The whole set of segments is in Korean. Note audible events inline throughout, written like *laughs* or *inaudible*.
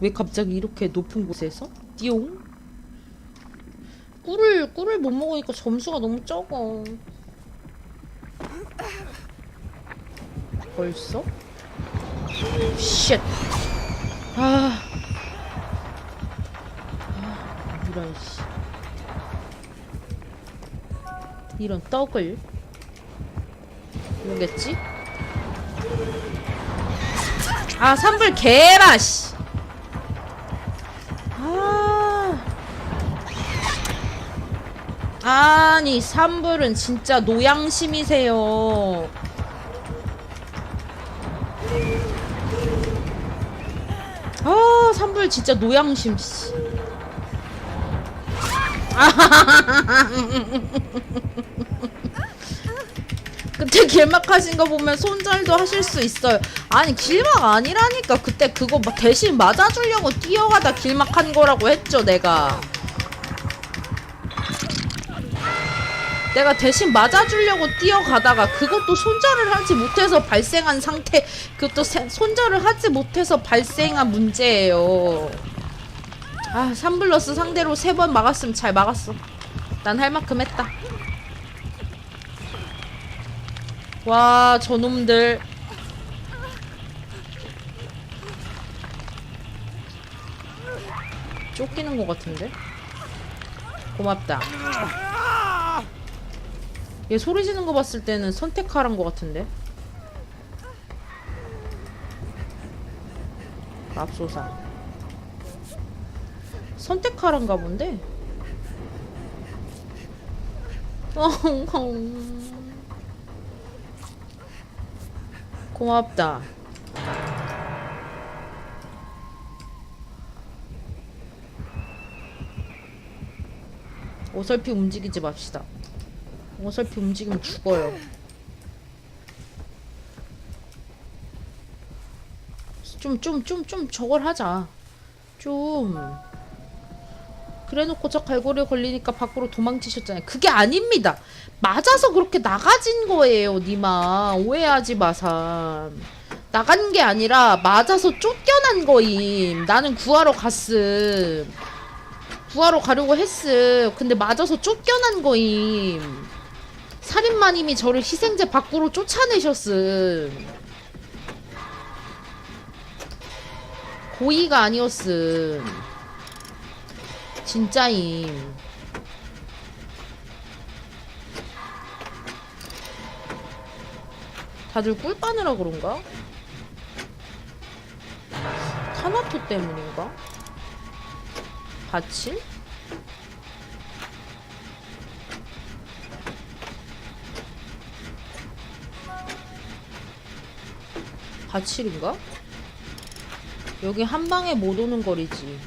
왜 갑자기 이렇게 높은 곳에서? 띠용? 꿀을 꿀을 못 먹으니까 점수가 너무 적어. 벌써? 쉣. 아. 아, 이런 씨. 이런 떡을 뭐겠지? 아 산불 개라 씨. 아니 산불은 진짜 노양심이세요. 아 산불 진짜 노양심 씨. *laughs* 그때 길막 하신 거 보면 손절도 하실 수 있어요. 아니 길막 아니라니까 그때 그거 막 대신 맞아주려고 뛰어가다 길막 한 거라고 했죠 내가. 내가 대신 맞아주려고 뛰어가다가 그것도 손절을 하지 못해서 발생한 상태 그것도 세- 손절을 하지 못해서 발생한 문제예요. 아, 3플러스 상대로 세번 막았으면 잘 막았어. 난 할 만큼 했다. 와, 저놈들. 쫓기는 것 같은데? 고맙다. 얘 소리 지는 거 봤을 때는 선택하란 것 같은데? 맙소사. 선택하란가 본데? 고맙다. 어설피 움직이지 맙시다. 어설피 움직이면 죽어요. 좀, 좀, 좀, 좀 저걸 하자. 좀. 그래 놓고 저 갈고리에 걸리니까 밖으로 도망치셨잖아요. 그게 아닙니다. 맞아서 그렇게 나가진 거예요, 니마. 오해하지 마삼. 나간 게 아니라 맞아서 쫓겨난 거임. 나는 구하러 갔음. 구하러 가려고 했음. 근데 맞아서 쫓겨난 거임. 살인마님이 저를 희생제 밖으로 쫓아내셨음. 고의가 아니었음. 진짜임. 다들 꿀 빠느라 그런가? 타나토 때문인가? 바칠? 바칠인가? 여기 한 방에 못 오는 거리지.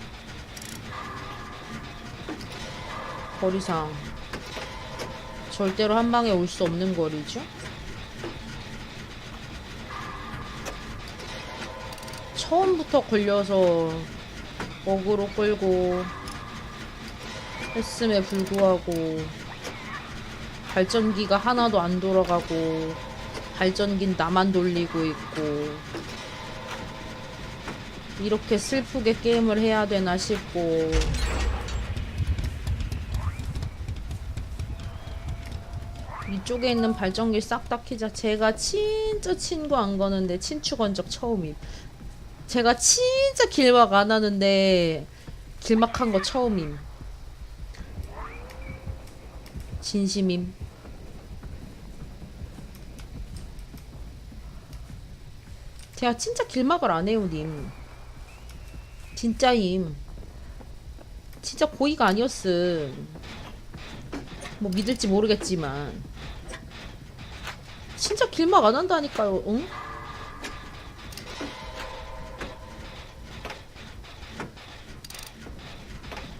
거리상. 절대로 한 방에 올 수 없는 거리죠? 처음부터 걸려서 어그로 끌고 했음에 불구하고 발전기가 하나도 안 돌아가고 발전기는 나만 돌리고 있고 이렇게 슬프게 게임을 해야 되나 싶고. 이쪽에 있는 발전기 싹 다 키자. 제가 진짜 친구 안 거는데 친추 건 적 처음임. 제가 진짜 길막 안 하는데 길막한 거 처음임. 진심임 제가 진짜 길막을 안 해요 님 진짜임 진짜 고의가 아니었음 뭐 믿을지 모르겠지만 진짜 길막 안 한다니까요 응?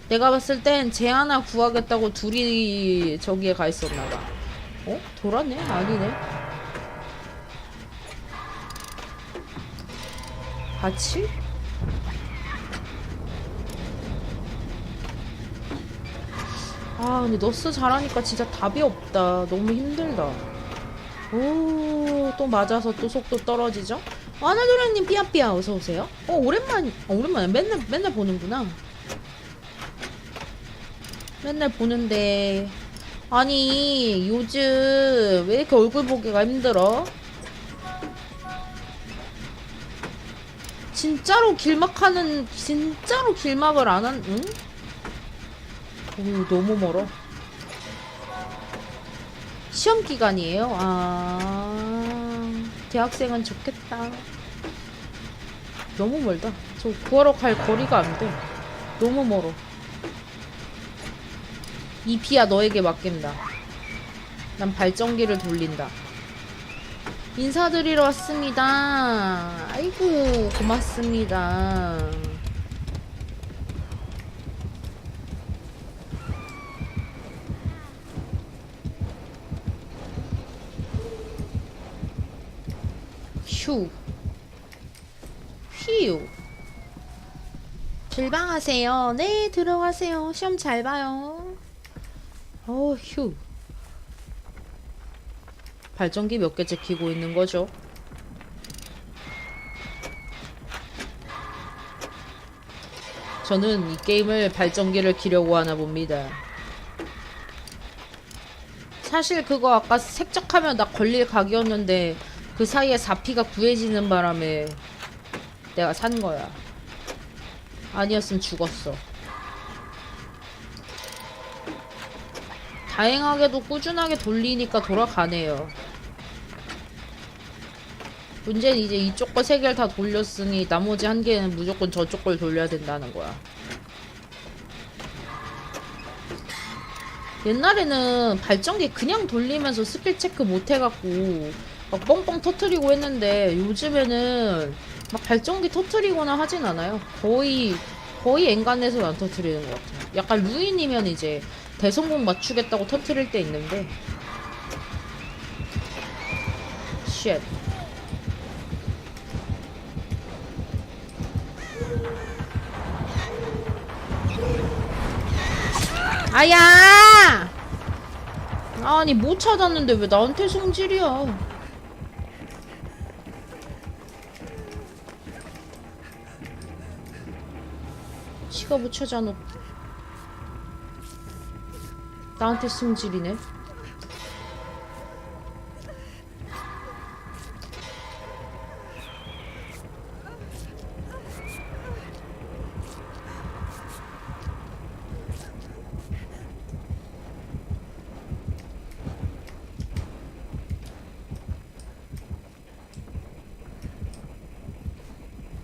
내가 봤을 땐 쟤 하나 구하겠다고 둘이 저기에 가 있었나봐 어? 돌았네? 아니네 같이? 아 근데 너스 잘하니까 진짜 답이 없다 너무 힘들다 오또 맞아서 또 속도 떨어지죠? 아나도라님 삐아삐아 어서 오세요. 어 오랜만 어, 오랜만에 맨날 맨날 보는구나. 맨날 보는데 아니 요즘 왜 이렇게 얼굴 보기가 힘들어? 진짜로 길막하는 진짜로 길막을 안 한 응? 오 너무 멀어. 시험 기간이에요. 아 대학생은 좋겠다. 너무 멀다. 저 구하러 갈 거리가 안 돼. 너무 멀어. 이 피야 너에게 맡긴다. 난 발전기를 돌린다. 인사드리러 왔습니다. 아이고 고맙습니다. 휴. 휴. 질방하세요. 네, 들어가세요. 시험 잘 봐요. 어, 휴. 발전기 몇 개째 키고 있는 거죠? 저는 이 게임을 발전기를 키려고 하나 봅니다. 사실 그거 아까 색적하면 나 걸릴 각이었는데 그 사이에 4피가 구해지는 바람에 내가 산 거야. 아니었으면 죽었어. 다행하게도 꾸준하게 돌리니까 돌아가네요. 문제는 이제 이쪽 거 세 개를 다 돌렸으니 나머지 한 개는 무조건 저쪽 걸 돌려야 된다는 거야. 옛날에는 발전기 그냥 돌리면서 스킬 체크 못 해갖고 막 뻥뻥 터트리고 했는데 요즘에는 막 발전기 터트리거나 하진 않아요. 거의 거의 엔간해서 안 터트리는 것 같아요. 약간 루인이면 이제 대성공 맞추겠다고 터트릴 때 있는데 쉣 아야! 아니 못 찾았는데 왜 나한테 성질이야? 지가 못 찾아놓고 나한테 승질이네.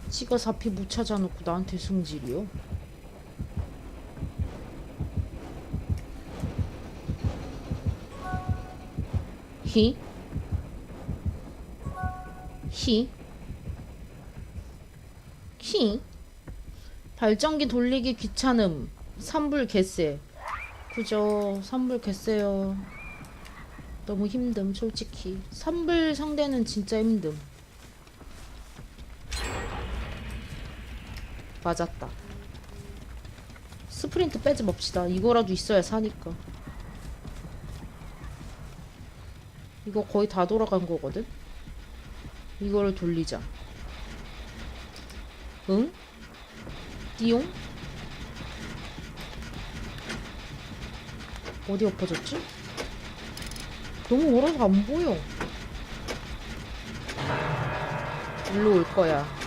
지가 사피 못 찾아놓고 나한테 승질이요? 히? 히? 히? 발전기 돌리기 귀찮음. 산불 개쎄. 그죠. 산불 개쎄요. 너무 힘듦, 솔직히. 산불 상대는 진짜 힘듦. 맞았다. 스프린트 빼지 맙시다. 이거라도 있어야 사니까. 이거 거의 다 돌아간 거거든? 이거를 돌리자. 응? 띠용? 어디 엎어졌지? 너무 멀어서 안 보여. 일로 올 거야.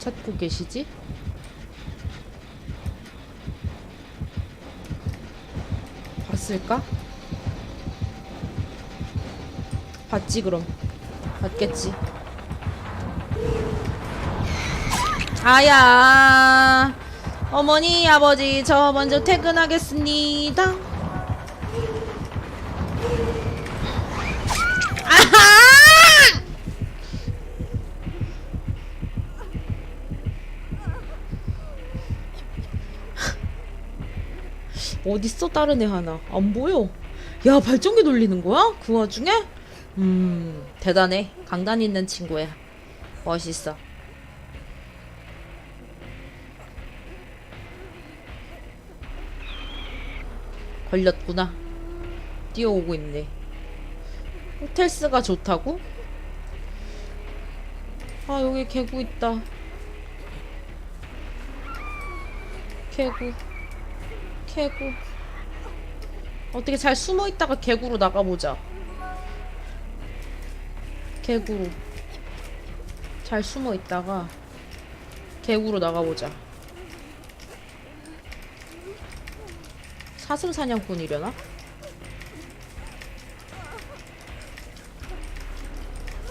찾고 계시지? 봤을까? 봤지 그럼 봤겠지 아야 어머니 아버지 저 먼저 퇴근하겠습니다 어딨어 다른 애 하나? 안 보여. 야 발전기 돌리는 거야? 그 와중에? 음 대단해. 강단 있는 친구야. 멋있어. 걸렸구나. 뛰어오고 있네. 호텔스가 좋다고? 아 여기 개구 있다. 개구. 개구. 어떻게 잘 숨어 있다가 개구로 나가보자. 개구로. 잘 숨어 있다가 개구로 나가보자. 사슴 사냥꾼이려나?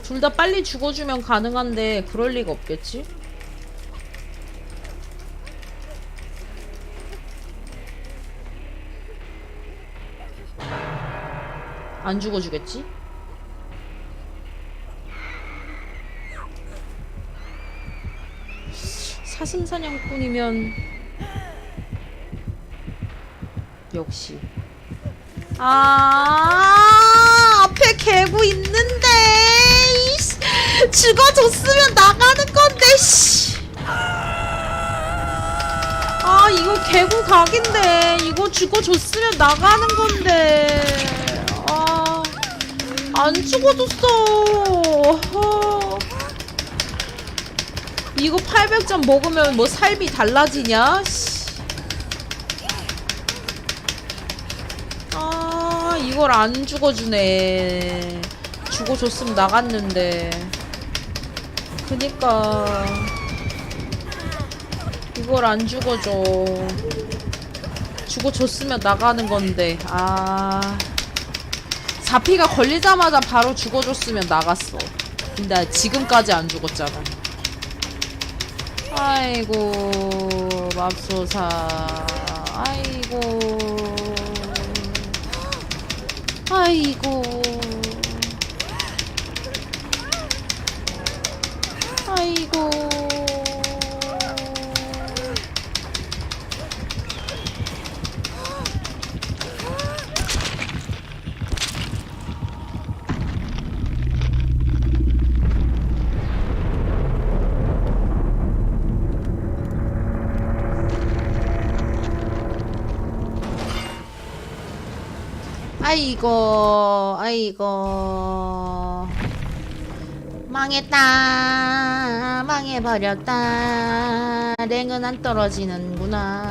둘 다 빨리 죽어주면 가능한데 그럴 리가 없겠지? 안 죽어주겠지? 사슴 사냥꾼이면 역시 아 앞에 개구 있는데 이씨, 죽어줬으면 나가는 건데 씨. 아 이거 개구 각인데 이거 죽어줬으면 나가는 건데 아 안 죽어줬어. 어. 이거 800점 먹으면 뭐 삶이 달라지냐? 씨. 아 이걸 안 죽어주네. 죽어줬으면 나갔는데. 그니까. 이걸 안 죽어줘. 죽어줬으면 나가는 건데. 아 4피가 걸리자마자 바로 죽어줬으면 나갔어. 근데 지금까지 안 죽었잖아. 아이고 맙소사. 아이고. 아이고. 아이고 아이고 아이고. 망했다 망해버렸다. 랭은 안 떨어지는구나